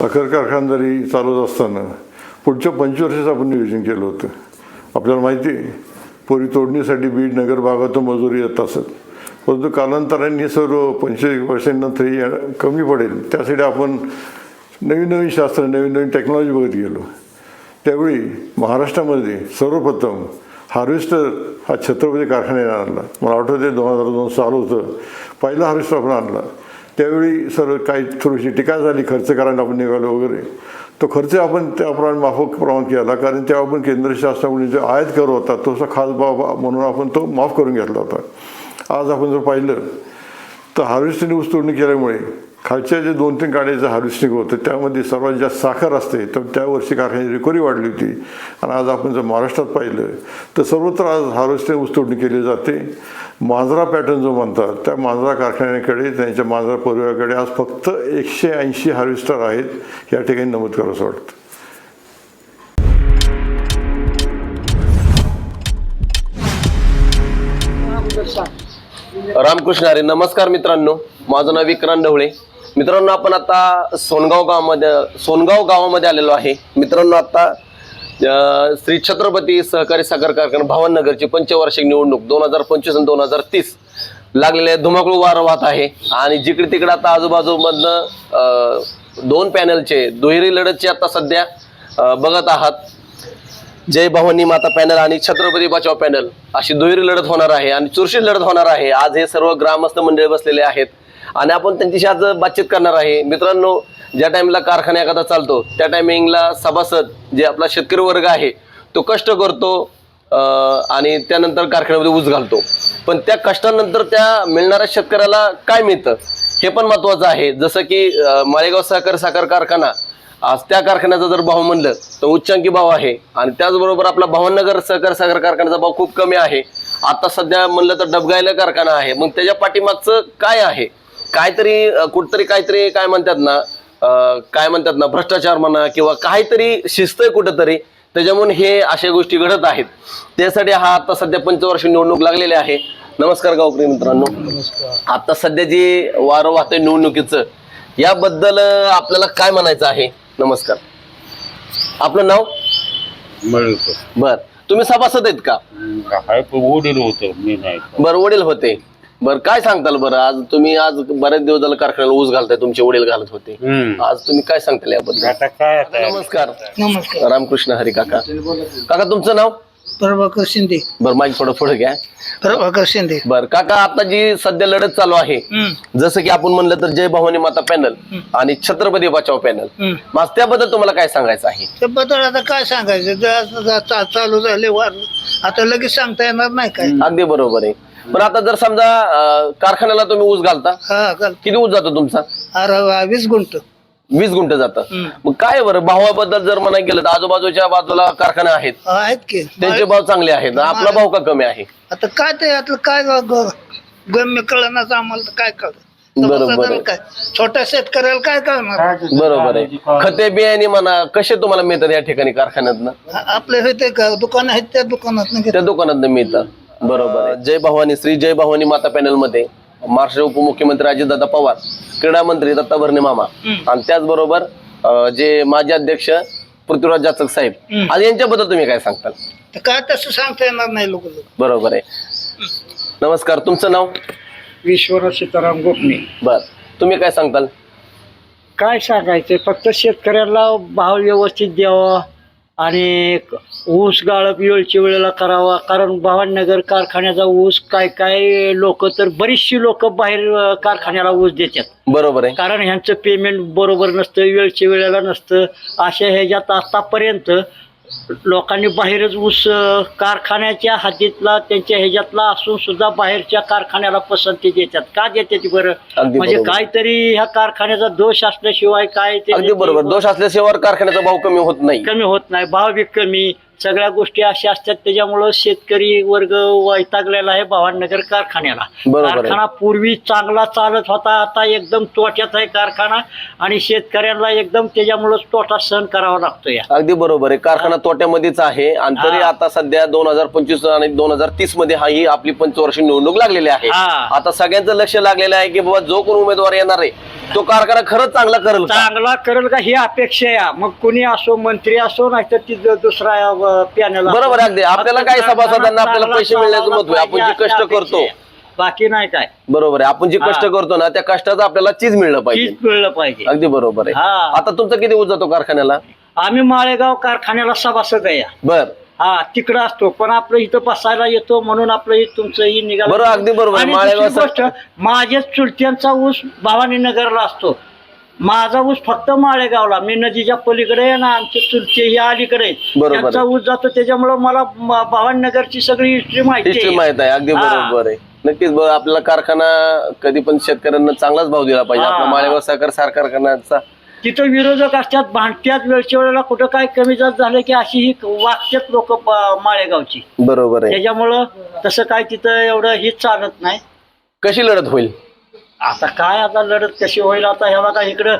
साखर कारखानदारी चालवत असताना पुढच्या पंचवर्षाचं आपण नियोजन केलं होतं. आपल्याला माहिती आहे पोरी तोडणीसाठी बीड नगर भागातून मजुरी येत असत. परंतु कालांतराने सर्व पंचवीस वर्षांनंतर हे कमी पडेल. त्यासाठी आपण नवीन नवीन शास्त्र नवीन नवीन टेक्नॉलॉजी बघत गेलो. त्यावेळी महाराष्ट्रामध्ये सर्वप्रथम हार्वेस्टर हा छत्रपती कारखान्याने आणला. मला आठवते दोन हजार दोन साल होतं. पहिला हार्वेस्टर आपण आणला. त्यावेळी सर काही थोडीशी टीका झाली खर्च करायला आपण निघालो वगैरे. तो खर्च आपण त्याप्रमाणे माफक प्रमाण केला कारण तेव्हा आपण केंद्र शासनाकडून जो आयात कर होता तो खास बाब म्हणून आपण तो माफ करून घेतला होता. आज आपण जर पाहिलं तर हार्वेस्टिंग ऊस तोडणी केल्यामुळे खालच्या जे दोन तीन गाड्याचं हार्वेस्टिंग होतं त्यामध्ये सर्वात जास्त साखर असते तर त्या वर्षी कारखान्याची रिकव्हरी वाढली होती. आणि आज आपण जर महाराष्ट्रात पाहिलं तर सर्वत्र आज हार्वेस्टिंग ऊसतोडणी केली जाते. मांजरा पॅटर्न जो म्हणतात त्या मांजरा कारखान्याकडे त्यांच्या मांजरा परिवाराकडे आज फक्त एकशे ऐंशी हार्वेस्टर आहेत या ठिकाणी नमूद करावं असं वाटतं. रामकृष्ण अरे नमस्कार मित्रांनो. माझं नाव विक्रांत ढवळे. मित्रांनो आपण आता सोनगाव गावामध्ये सोनगाव गावामध्ये आलेलो आहे. मित्रांनो आता श्री छत्रपती सहकारी साखर कारखाना भावनगरची पंचवार्षिक निवडणूक दोन हजार पंचवीस आणि दोन हजार तीस लागलेले धुमाकूळ वारं वाहत आहे. आणि जिकडे तिकडे आता आजूबाजूमधनं दोन पॅनलचे दुहेरी लढतचे आता सध्या बघत आहात. जय भवानी माता पॅनल आणि छत्रपती बचाव पॅनल. अशी दुहेरी लढत होणार आहे आणि चुरशी लढत होणार आहे. आज हे सर्व ग्रामस्थ मंडळी बसलेले आहेत. आणि आपण त्यांच्याशी आज बातचीत करणार आहे. मित्रांनो ज्या टाइमला कारखाना एखादा चालतो त्या टायमिंगला सभासद जे आपला शेतकरी वर्ग आहे तो कष्ट करतो आणि त्यानंतर कारखान्यामध्ये ऊस घालतो. पण त्या कष्टानंतर त्या मिळणाऱ्या शेतकऱ्याला काय मिळतं? हे पण महत्त्वाचं आहे. जसं की माळेगाव सहकार साखर कारखाना आज त्या कारखान्याचा जर भाव म्हणलं तर उच्चांकी भाव आहे. आणि त्याचबरोबर आपला भावनगर सहकार साखर कारखान्याचा भाव खूप कमी आहे. आता सध्या म्हणलं तर डबगायला कारखाना आहे. मग त्याच्या पाठीमागचं काय आहे? काहीतरी अं, कुठतरी काहीतरी काय म्हणतात ना अं, काय म्हणतात ना भ्रष्टाचार म्हणा किंवा काहीतरी शिस्त आहे कुठंतरी त्याच्यामुळे हे अशा गोष्टी घडत आहेत. त्यासाठी हा आता सध्या पंचवर्ष निवडणूक लागलेली आहे. नमस्कार गावकरी मित्रांनो. आता सध्या जे वारं वाहतंय निवडणुकीचं याबद्दल अं, आपल्याला काय म्हणायचं आहे? नमस्कार. आपलं नाव? बर. तुम्ही सभासद आहेत का? हाय पण वडील होतं मी नाही. बर वडील होते. बर काय सांगताल बरं? आज तुम्ही आज बरेच दिवस झालं कारखान्याला ऊस घालताय तुमचे वडील घालत होते. हम्म. आज तुम्ही काय सांगताल याबद्दल? आता काय आता? नमस्कार. नमस्कार. रामकृष्ण हरी काका. काका तुमचं नाव? प्रभाकर शिंदे. बर माईक थोडं पुढे घ्या. प्रभाकर शिंदे. बर काका आता जी सध्या लढत चालू आहे हम्म, जसं की आपण म्हणलं तर जय भवानी माता पॅनल आणि छत्रपती बचाव पॅनल. हम्म. मग त्याबद्दल तुम्हाला काय सांगायचं आहे? त्याबद्दल आता काय सांगायचं? जे आता जा- चा- चालू झाले वार आता लगेच सांगता येणार नाही काय? अगदी बरोबर आहे. पण आता जर समजा अं, कारखान्याला तुम्ही ऊस घालता हा घाल किती ऊस जातो तुमचा? अरे वीस गुंट वीस गुंठ जातं. हम्म. मग काय बरं भावाबद्दल जर म्हणायला गेलं तर आजूबाजूच्या बाजूला कारखाने आहेत. आहेत की. त्यांचे भाव चांगले आहेत. आपला भाव का कमी आहे? आता काय ते यातलं काय ग- ग- गम्य कळणार आम्हाला तर काय कळत? बरोबर आहे. काय? छोट्या शेतकऱ्याला काय कळणार? बरोबर आहे. खते बियाणे म्हणा कसे तुम्हाला मिळतात या ठिकाणी कारखान्यातनं? आ- आपले हे ते का- दुकान आहेत त्या दुकानात त्या दुकानात मिळतात बरोबर आहे. जय भवानी श्री जय भवानी माता पॅनलमध्ये महाराष्ट्र उपमुख्यमंत्री अजितदादा पवार क्रीडा मंत्री दत्ता भरणे मामा. आणि त्याचबरोबर जे माजी अध्यक्ष पृथ्वीराज जाचक साहेब. आज यांच्याबद्दल तुम्ही काय सांगताल? काय तसं सांगता येणार नाही लोक बरोबर आहे. नमस्कार तुमचं नाव? विश्वनाथ सीताराम गोपणे बर. तुम्ही काय सांगताल? काय सांगायचं फक्त शेतकऱ्याला भाव व्यवस्थित द्यावा. आणि ऊस गाळप वेळच्या वेळेला करावा. कारण भावनगर कारखान्याचा ऊस काय काय लोक तर बरीचशी लोक बाहेर कारखान्याला ऊस देतात. बरोबर आहे. कारण ह्यांचं पेमेंट बरोबर नसतं वेळच्या वेळेला नसतं. अशा ह्याच्यात आतापर्यंत लोकांनी बाहेरच ऊस कारखान्याच्या हातीतला त्यांच्या ह्याच्यातला असून सुद्धा बाहेरच्या कारखान्याला पसंती देतात. का देतात बरं? अगदी म्हणजे बरोबर. काहीतरी ह्या कारखान्याचा दोष असल्याशिवाय काय ते अगदी बरोबर. दोष असल्याशिवाय कारखान्याचा भाव कमी होत नाही. कमी होत नाही. भाव बी कमी. सगळ्या गोष्टी अशा असतात त्याच्यामुळं शेतकरी वर्ग वैतागलेला आहे भावानगर कारखान्याला बरोबर आहे. कारखाना पूर्वी चांगला चालत होता आता एकदम तोट्यात आहे कारखाना आणि शेतकऱ्यांना एकदम त्याच्यामुळं तोटा सहन करावा लागतो या अगदी बरोबर आहे कारखाना तोट्यामध्येच आहे आणि तरी हा. आता सध्या दोन हजार पंचवीस आणि दोन हजार तीसमध्ये हा ही आपली पंचवर्षीय निवडणूक लागलेली आहे हा. आता सगळ्यांचं लक्ष लागलेलं आहे की बाबा जो कोण उमेदवार येणार आहे तो कारखाना खरंच चांगला करेल का? चांगला करेल का ही अपेक्षा आहे मग कोणी असो मंत्री असो नाही तर ती दुसरा पॅनल बरोबर अगदी. आपल्याला काय सभासदांना आपल्याला पैसे मिळण्याचं महत्त्व आहे. आपण जे कष्ट करतो. बाकी नाही काय बरोबर आहे आपण जे कष्ट. करतो ना त्या कष्टाचं आपल्याला चीज मिळलं पाहिजे मिळलं पाहिजे अगदी बरोबर आहे हा. आता तुमचं किती ऊस जातो कारखान्याला आम्ही माळेगाव कारखान्याला सभासद आहे. बर हा तिकडं असतो पण आपलं इथं बसायला येतो म्हणून आपलं हे तुमचं ही निघालं बरोबर, अगदी बरोबर. आणि माळेगाव गोष्ट माझ्याच चुलत्यांचा ऊस भवानी नगरला असतो माझा ऊस फक्त माळेगावला मी नदीच्या पलीकडे आहे ना आमचे चुलते हे अलीकडे आहेत. बरोबर आहे. त्यांचा ऊस जातो त्याच्यामुळे मला म- सगळी हिस्ट्री माहिती हिस्ट्री आहे. माहीत आहे अगदी हा. बरोबर आहे नक्कीच बघ आपला कारखाना कधी पण शेतकऱ्यांना चांगलाच भाव दिला पाहिजे हा. आपला माळेगाव सहकार सार कारखान्याचा तिथं विरोधक असतात भांडत्यात वेळच्या वेळेला कुठं काय कमी जास्त झालं की अशी ही वागतात लोक माळेगावची बरोबर आहे त्याच्यामुळं तसं काय तिथं एवढं हेच चालत नाही कशी लढत होईल आता काय आता लढत कशी होईल? आता हे बघा इकडं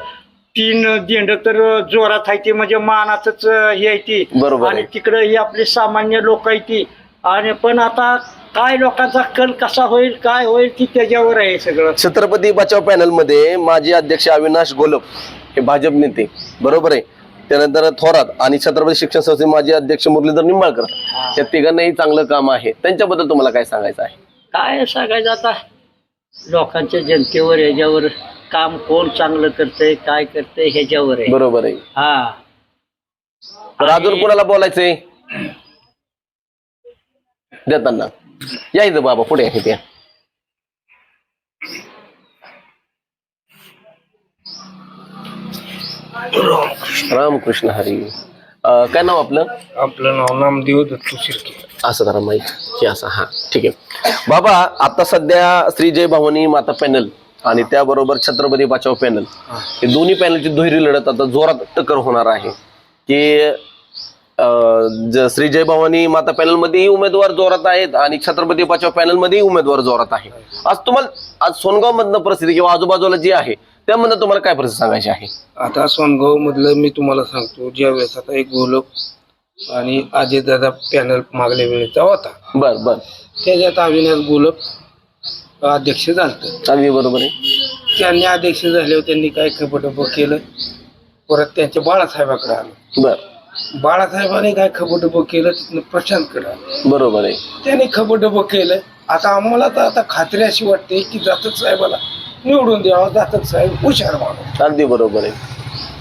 तीन दिंड तर जोरात आहे ती म्हणजे हे आहे ती. बरोबर आहे. आणि तिकडं ही आपली सामान्य लोक आहे ती. आणि पण आता काय लोकांचा कल कसा होईल काय होईल ती त्याच्यावर आहे सगळं. छत्रपती बचाव पॅनलमध्ये माजी अध्यक्ष अविनाश गोलप हे भाजप नेते. बरोबर आहे. त्यानंतर थोरात आणि छत्रपती शिक्षण संस्थेचे माजी अध्यक्ष मुरलीधर निंबाळकर. या तिघांनाही चांगलं काम आहे. त्यांच्याबद्दल तुम्हाला काय सांगायचं आहे? काय सांगायचं आता? लोकांच्या जनतेवर ह्याच्यावर काम कोण चांगलं करतंय काय करतंय ह्याच्यावर आहे. बरोबर आहे. हा. तर अजून कोणाला बोलायचंय? देताना. या इथं बाबा पुढे आहे त्या रामकृष्ण हरी. अं, काय नाव आपलं? आपलं नाव नामदेव दत्तू शिर्के. असं करा माईक हे असं हा ठीक आहे. बाबा आता सध्या श्री जय भवानी माता पॅनल आणि त्याबरोबर छत्रपती बचाव पॅनल. हे. दोन्ही पॅनलची दुहेरी लढत आता जोरात टक्कर होणार आहे. की अं, ज- श्री जय भवानी माता पॅनल मध्येही उमेदवार जोरात आहेत आणि छत्रपती बचाव पॅनल मध्येही उमेदवार जोरात आहे. आज तुम्हाला आज सोनगाव मधनं परिस्थिती किंवा आजूबाजूला जी आहे त्यामधनं तुम्हाला काय परिस्थिती सांगायची आहे? आता सोनगाव मधलं मी तुम्हाला सांगतो ज्या वेळेस आता एक गोलक आणि अजयदादा पॅनल मागल्या वेळेचा होता. बर बर. त्याच्यात अविनाश गोलक अध्यक्ष झालत. अगदी बरोबर आहे. त्यांनी अध्यक्ष झाल्यावर त्यांनी काय खपटप केलं? परत त्यांच्या बाळासाहेबाकडे आलं. बर. बाळासाहेबांनी काय खपटप केलं? तिथनं प्रशांतकडे आलं. बरोबर आहे. त्यांनी खपटप केलं. आता आम्हाला तर आता खात्री अशी वाटते की जातक साहेबाला निवडून द्यावा जातक साहेब हुशार माणूस. अगदी बरोबर आहे.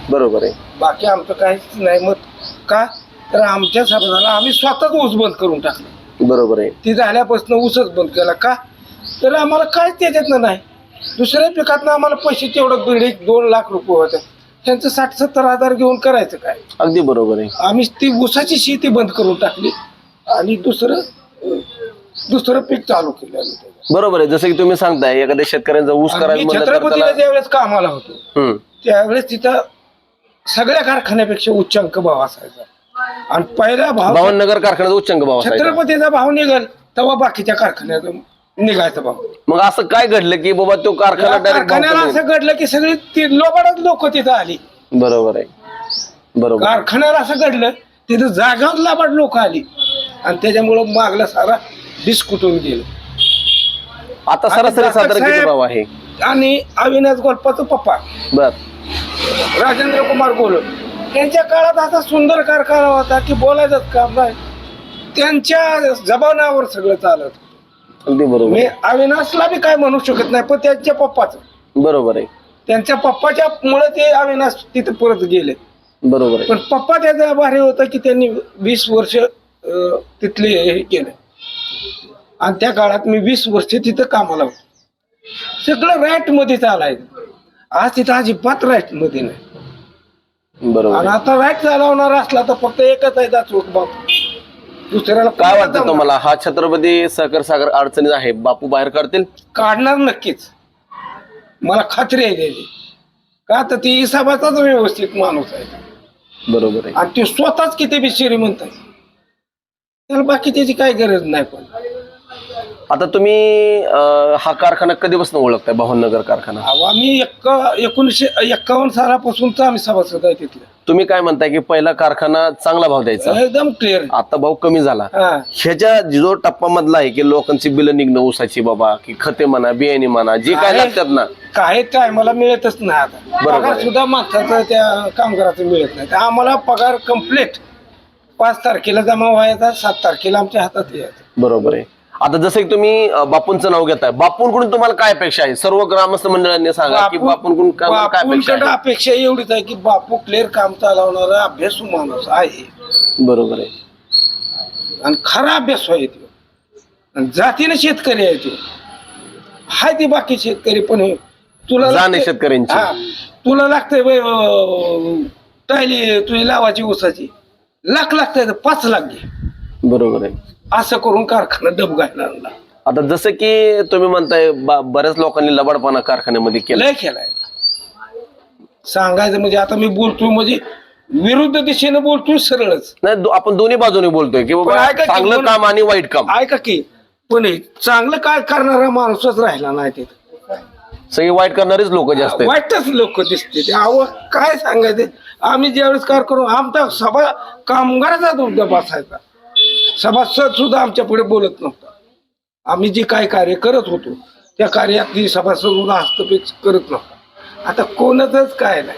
बरोबर आहे. बाकी आमचं काहीच नाही मत का? तर आमच्या समाजाला आम्ही स्वतःच ऊस बंद करून टाकलं. बरोबर आहे. ती झाल्यापासून ऊसच बंद केला का? तर आम्हाला काहीच त्याच्यातनं नाही. दुसऱ्या पिकातनं आम्हाला पैसे तेवढं दीड एक दोन लाख रुपये होते. त्यांचं साठ सत्तर हजार घेऊन करायचं काय? अगदी बरोबर आहे. आम्ही ती ऊसाची शेती बंद करून टाकली आणि दुसरं दुसरं पीक चालू केलं आम्ही. बरोबर आहे. जसं की तुम्ही सांगताय एखाद्या शेतकऱ्यांचा ऊस मी छत्रपतीला ज्यावेळेस कामाला होतो. त्यावेळेस तिथं सगळ्या कारखान्यापेक्षा उच्चांक भाव असायचा. आणि पहिला भाव बावननगर कारखान्याचा उच्चांक भाव असायचा. छत्रपतीचा भाव निघाल तेव्हा बाकीच्या कारखान्यात निघायचा भाव. मग असं काय घडलं की बाबा तो कारखाना या डायरेक्ट कारखान्याला असं घडलं की सगळी ती लोबाडच लोक तिथं आली. बरोबर आहे. बरोबर. कारखान्याला असं घडलं तिथं जागावर लाबाड लोक आली. आणि त्याच्यामुळं मागला सारा डिस्कुटून गेलं. आता सरासरी साधारण किती भाव आहे? आणि अविनाश गोलपाचा पप्पा. बर. राजेंद्र कुमार गोल. त्यांच्या काळात असा सुंदर कारखाना होता की बोलायचंच काम नाही. त्यांच्या जबानावर सगळं चालत. अगदी बरोबर. मी आहे. अविनाशला बी काय म्हणू शकत नाही पण त्यांच्या पप्पाचं. बरोबर आहे. त्यांच्या पप्पाच्या मुळे ते अविनाश तिथे परत गेले. बरोबर आहे. पण पप्पा त्याचा भारी होता की त्यांनी वीस वर्ष अं, तिथले हे केलं. आणि त्या काळात मी वीस वर्ष तिथं कामाला होतो. सगळं राईटमध्ये चालायचं आज तिथं अजिबात राईटमध्ये नाही. बरोबर. आणि. आता राईट चालवणार असला तर फक्त एकच आहे दाचूक बाप. दुसऱ्याला काय वाटतं? तुम्हाला? हा छत्रपती सहकार सागर अडचणीत आहे. बापू बाहेर काढतील? काढणार नक्कीच. मला खात्री आहे त्याची. का तर ती हिसाबाचाच व्यवस्थित माणूस आहे. बरोबर आहे. आणि ते स्वतःच किती बी श्रीमंत आहे. त्याला बाकी त्याची काय गरज नाही पण. आता तुम्ही अं, हा कारखाना कधीपासून ओळखताय? भावनगर कारखाना. अहो, आम्ही एक्का एकोणीसशे एक्कावन्न सालापासूनच आम्ही सभासद आहे तिथले. तुम्ही काय म्हणताय की पहिला कारखाना चांगला भाव द्यायचा? एकदम क्लिअर आता भाव कमी झाला. हा. ह्याच्या जो टप्पा मधला आहे की लोकांची बिलं निघणं ऊसाची बाबा की खते म्हणा बियाणे म्हणा जे काय आहे. लागतात ना. काही टायमाला मिळतच नाही आता. बरोबर पगार आहे. सुद्धा माणसाचा त्या कामगाराचा मिळत नाही. तर आम्हाला पगार कंप्लीट पाच तारखेला जमा व्हायचा सात तारखेला आमच्या हातात यायचा. बरोबर आहे. आता जसं की तुम्ही अं, बापूंचं नाव घेताय. बापूंकडून तुम्हाला काय अपेक्षा आहे? सर्व ग्रामस्थ मंडळांनी सांगा की बापूंकडून काय काय अपेक्षा बापूंकडे आहे अपेक्षा एवढीच आहे की बापू क्लिअर काम चालवणारा अभ्यासू माणूस आहे. बरोबर आहे. आणि खरा अभ्यास आहे तो. आणि जातीने शेतकरी आहे तो. हाय ते बाकी शेतकरी पण हे. तुला जाण आहे लागतंय- शेतकऱ्यांची. हा. तुला लागतंय बाई, अं, टायली तुझी लावाची ऊसाची. लाख लागतंय तर पाच लाख घे. बरोबर आहे. असं करून कारखाना डबगायला आणला आता जसं की तुम्ही म्हणताय बा- बऱ्याच लोकांनी लबाडपणा कारखान्यामध्ये केला. लय केलाय. सांगायचं म्हणजे आता मी बोलतोय म्हणजे विरुद्ध दिशेने बोलतोय सरळच. नाही दो- आपण दोन्ही बाजूने बोलतोय की पण बाबा ऐका की चांगलं कोण- काम आणि वाईट काम. ऐका की पण हे चांगलं काय करणारा माणूसच राहिला नाही तिथं. सगळे वाईट करणारेच लोक जास्त आहेत. वाईटच लोक दिसते ते. अहो काय सांगायचे? आम्ही ज्यावेळेस कार करू आमचा सभा कामगाराचा दुर्ग बसायचा सभासद सुद्धा आमच्या पुढे बोलत नव्हता. आम्ही जे काय कार्य करत होतो त्या कार्यात ती सभासद सुद्धा हस्तक्षेप करत नव्हता. आता कोणाचंच काय नाही.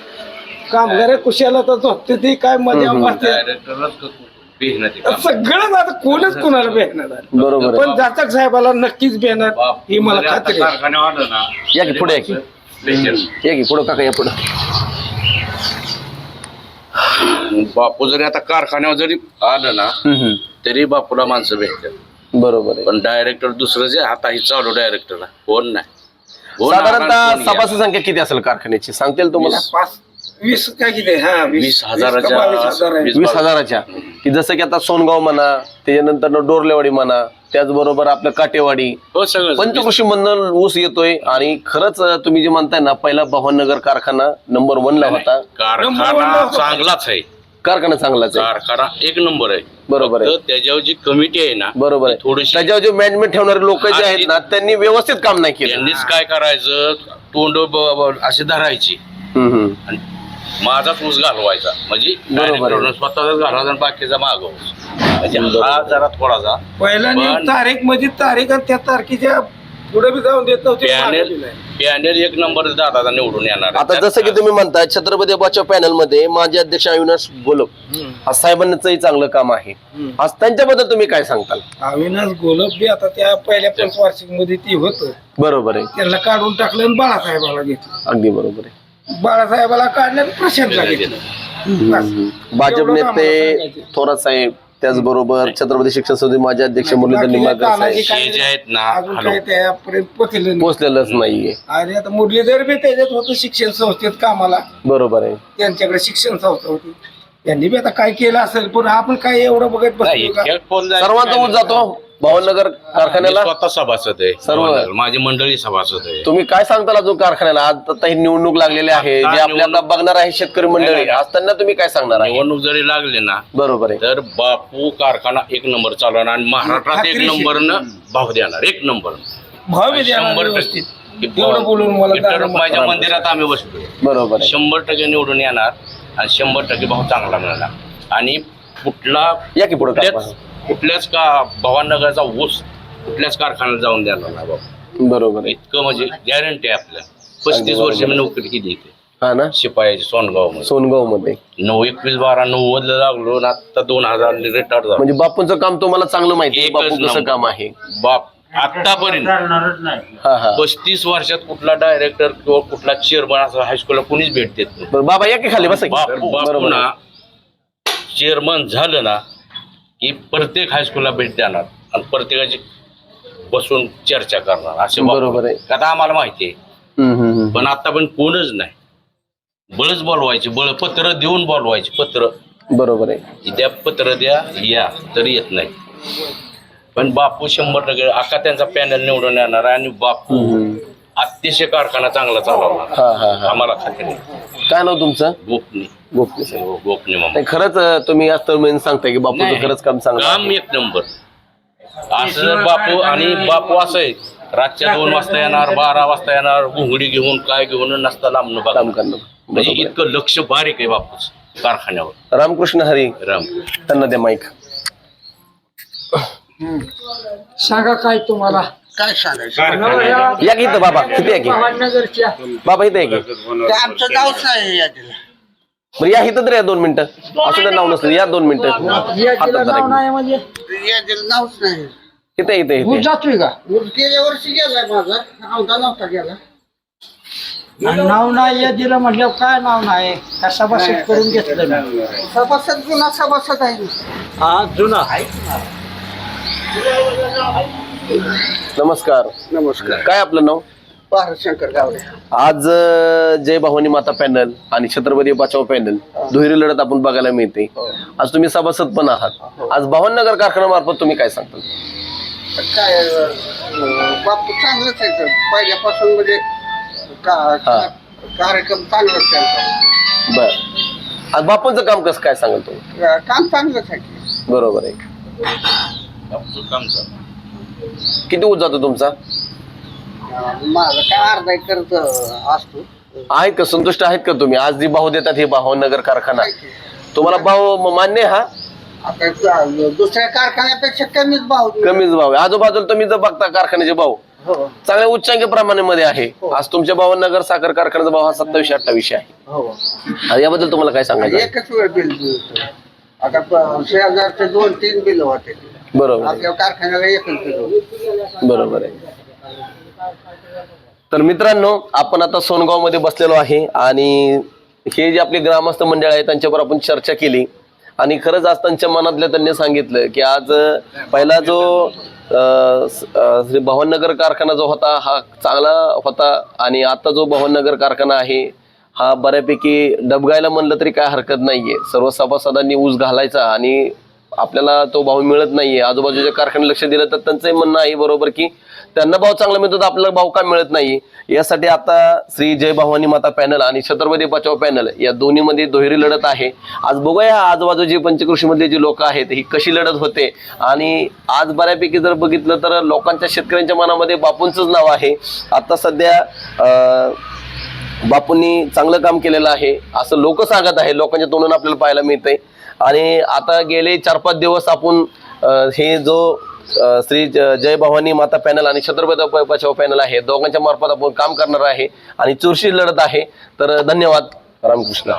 कामगार कुशाला तर झोपते ते काय मजा वाटते सगळंच आता कोणच कोणाला भेटणार आहे. बरोबर पण जाचक साहेबाला नक्कीच भेटणार ही मला खात्री आहे. या की पुढे या की. या की पुढे काका या पुढे. बापू जरी आता कारखान्यावर जरी आलं ना तरी बापूला माणसं भेटतात. बरोबर आहे. पण डायरेक्टर दुसरं जे आता ही चालू डायरेक्टरला कोण नाही. कोण साधारणतः कोण सभासद. संख्या किती असेल कारखान्याची? सांगतील तुम्हाला? पाच वीस काय किती? हा वीस का हजाराच्या बावीस हजार आहे. वीस. हजाराच्या. की जसं की आता सोनगाव म्हणा त्याच्यानंतर डोरलेवाडी म्हणा त्याचबरोबर आपलं काटेवाडी. हो सगळं. पंचकृषी मंडळ ऊस येतोय आणि खरंच तुम्ही जे म्हणताय ना पहिला भवाननगर कारखाना नंबर वन ला होता. कारखाना चांगलाच आहे. कारखाना चांगलाच आहे. कारखाना एक नंबर आहे. बरोबर आहे. फक्त त्याच्यावर जी कमिटी आहे ना बरोबर आहे. थोडीशी त्याच्यावर जे मॅनेजमेंट ठेवणारे लोक जे आहेत ना त्यांनी व्यवस्थित काम नाही केलं. त्यांनीच काय करायचं? तोंड ब- ब- अशी धरायची. हम्म, हम्म. आणि माझाच ऊस घालवायचा. म्हणजे बरोबर आहे. नं स्वतःचाच घालवायचा आणि बाकीचा मागव. म्हणजे हा जरा थोडासा. पहिला पण- तारीख म्हणजे तारीख आणि त्या तारखेच्या पुढे बी जाऊन देत नव्हते पॅनेल. पॅनेल एक नंबर निवडून येणार. आता जसं की तुम्ही म्हणताय छत्रपती बाच्या पॅनलमध्ये माजी अध्यक्ष अविनाश गोलप आज साहेबांचंही चांगलं काम आहे. आज त्यांच्याबद्दल तुम्ही काय सांगताल? अविनाश गोलप बी आता त्या पहिल्या पंचवार्षिकमध्ये ती होत. बरोबर आहे. त्यांना काढून टाकलं आणि बाळासाहेबाला घेतलं. अगदी बरोबर आहे. बाळासाहेबाला प्रशांतला घेतलं. बस. भाजप नेते. थोरात साहेब त्याचबरोबर छत्रपती शिक्षण संस्थेचे माजी अध्यक्ष मुरलीधर निंबाळकर साहेब. हे जे आहेत ना, अजून हॅलो. काही त्यापर्यंत पोचलेलं नाही. पोचलेलंच नाहीये. आणि आता मुरलीधर बी त्याच्यात होतं शिक्षण संस्थेत कामाला. बरोबर आहे. त्यांच्याकडे शिक्षण संस्था होती. त्यांनी बी आता काय केलं असेल पण आपण काय एवढं बघत बसलो का? सर्वांचा ऊस जातो. भावनगर कारखान्याला स्वतः सभासद आहे. सर्व. माझी मंडळी सभासद आहे. तुम्ही काय सांगताल अजून कारखान्याला? आज आता ही निवडणूक लागलेली आहे. जे आपल्याला बघणार आहे शेतकरी मंडळी. त्यांना तुम्ही काय सांगणार आहे? निवडणूक जरी लागली ना बरोबर आहे. तर बापू कारखाना एक नंबर चालवणार आणि महाराष्ट्रात एक. नंबरनं भाव देणार. एक नंबर. भाव शंभर टक्के रुक्माईच्या मंदिरात आम्ही बसतो बरोबर आहे. शंभर टक्के निवडून येणार आणि शंभर टक्के भाव चांगला मिळणार. आणि कुठला या की पुढे कुठल्याच का भवाननगरचा ऊस कुठल्याच कारखान्यात जाऊन देणार नाही बाबा. बरोबर आहे. इतकं म्हणजे गॅरंटी आहे आपल्या पस्तीस वर्ष मी नोकरी केली इथे हा ना? शिपायाची सोनगावमध्ये सोनगावमध्ये नऊ एकवीस बारा नव्वद ला लागलो आणि आता दोन हजार रिटायर झालो. म्हणजे बापूंचं काम तुम्हाला चांगलं माहिती आहे. एकच बापू कसं नंबर. काम आहे? बाप आतापर्यंत हा हा. पस्तीस वर्षात कुठला डायरेक्टर किंवा कुठला चेअरमन असं हायस्कूलला कुणीच भेट देत नाही. बरं बाबा या की खाली बसा की. बापू बापू बरोबर ना आहे. चेअरमन झालं ना की प्रत्येक हायस्कूलला भेट देणार आणि प्रत्येकाची बसून चर्चा करणार असे. बरोबर आहे. आता आम्हाला माहिती आहे. पण आता पण कोणच नाही बळच बोलवायचे बळ पत्र देऊन बोलवायचे पत्र बरोबर आहे द्या पत्र द्या या तरी येत नाही पण बापू शंभर टक्के अका त्यांचा पॅनल निवडून येणार आणि बापू. अतिशय कारखाना चांगला चालवला हा हा हा. आम्हाला खात्री आहे. काय नाव तुमचं? गोपनी. सर हो, गोपनी मामा. नाही खरंच अं, तुम्ही आज तरुण सांगताय की बापूचं. खरंच काम चांगलं आहे. काम एक नंबर. असं जर बापू आणि बापू असं आहे. रातच्या दोन वाजता येणार बारा वाजता येणार घुंगडी घेऊन काय घेऊन नसता लांबणं बघा. काम करणं. म्हणजे बरोबर. इतकं लक्ष बारीक आहे बापूच कारखान्यावर. आहे. रामकृष्ण हरी राम त्यांना द्या माईक सांगा काय तुम्हाला? काय सांगायचं? या की इथं बाबा? किती आहे की. नगरच्या बाबा इथं आहे की. ते आमचं नावच नाही यादीला बरं या इथं तर या दोन मिनिटं. असं तर नाव नसलं या दोन मिनिटं. हातात धरा की. म्हणजे. यादीला नावच नाही. इथे इथे इथे. जातोय का? गेल्या वर्षी गेलाय माझा. आमचा नव्हता गेला. नाव नाही यादीला म्हटल्यावर काय नाव नाही? कसा बसेट करून घेतलं मी. सभासद जुना सभासद आहे. हा जुना. नमस्कार. नमस्कार. काय आपलं नाव? शंकर गावडे. आज अं, जय भवानी माता पॅनल आणि छत्रपती बचाव पॅनल. दुहेरी लढत आपण बघायला मिळते. आज तुम्ही सभासद पण आहात. आज भावनगर कारखान्यामार्फत तुम्ही काय सांगता? काय अं, बापू चांगलंच आहे तर पहिल्यापासून म्हणजे का- हा. कार्यक्रम चांगलाच आहे. बर. आज बापूंचं काम कसं काय सांगाल तुम्ही? काम चांगलंच आहे. बरोबर आहे. बापूचं काम चालू किती ऊस जातो तुमचा? माझं काय अर्धा असतो. आहेत का? संतुष्ट आहेत का तुम्ही? आज जी भाव देतात हे भावनगर कारखाना. तुम्हाला भाव म- मान्य आहे हा? आता दुसऱ्या कारखान्यापेक्षा कमीच भाव देऊ. कमीच भाव आहे. आजूबाजूला तुम्ही जर बघता कारखान्याचे भाव हो. चांगल्या उच्चांकी प्रमाणामध्ये आहे. आज तुमच्या भावनगर साखर कारखान्याचा भाव हा सत्तावीसशे अठ्ठावीसशे आहे. हो. याबद्दल तुम्हाला काय सांगायचं आहे? एकच वेळ बिल आता प- शेजारचे दोन तीन बिल होते. बरोबर. आपल्या कारखान्याला. बरोबर आहे तर मित्रांनो आपण आता सोनगावमध्ये बसलेलो आहे आणि हे जे आपले ग्रामस्थ मंडळ आहे त्यांच्यावर आपण चर्चा केली आणि खरंच आज त्यांच्या मनातलं त्यांनी सांगितलं की आज पहिला जो श्री भवननगर कारखाना जो होता हा चांगला होता आणि आता जो भवननगर कारखाना आहे हा बऱ्यापैकी डबगायला म्हणलं तरी काय हरकत नाहीये सर्व सभासदांनी ऊस घालायचा आणि आपल्याला तो भाव मिळत नाहीये. आजूबाजूच्या कारखान्यात लक्ष दिलं तर त्यांचंही म्हणणं आहे बरोबर की त्यांना भाव चांगला मिळतो तर आपल्याला भाव का मिळत नाही यासाठी आता श्री जय भवानी माता पॅनल आणि छत्रपती बचाव पॅनल या दोन्हीमध्ये दुहेरी लढत आहे. आज बघूया आजूबाजूची पंचकृषीमधले जी लोक आहेत ही कशी लढत होते? आणि आज बऱ्यापैकी जर बघितलं तर लोकांच्या शेतकऱ्यांच्या मनामध्ये बापूंचंच नाव आहे. आता सध्या बापूंनी चांगलं काम केलेलं आहे. असं लोक सांगत आहे लोकांच्या तोंडून आपल्याला पाहायला मिळतंय. आणि आता गेले चार पाच दिवस आपण हे जो श्री जय भवानी माता पॅनल आणि छत्रपती बचाव पॅनल आहे दोघांच्या मार्फत आपण काम करणार आहे आणि चुरशी लढत आहे. तर धन्यवाद रामकृष्ण.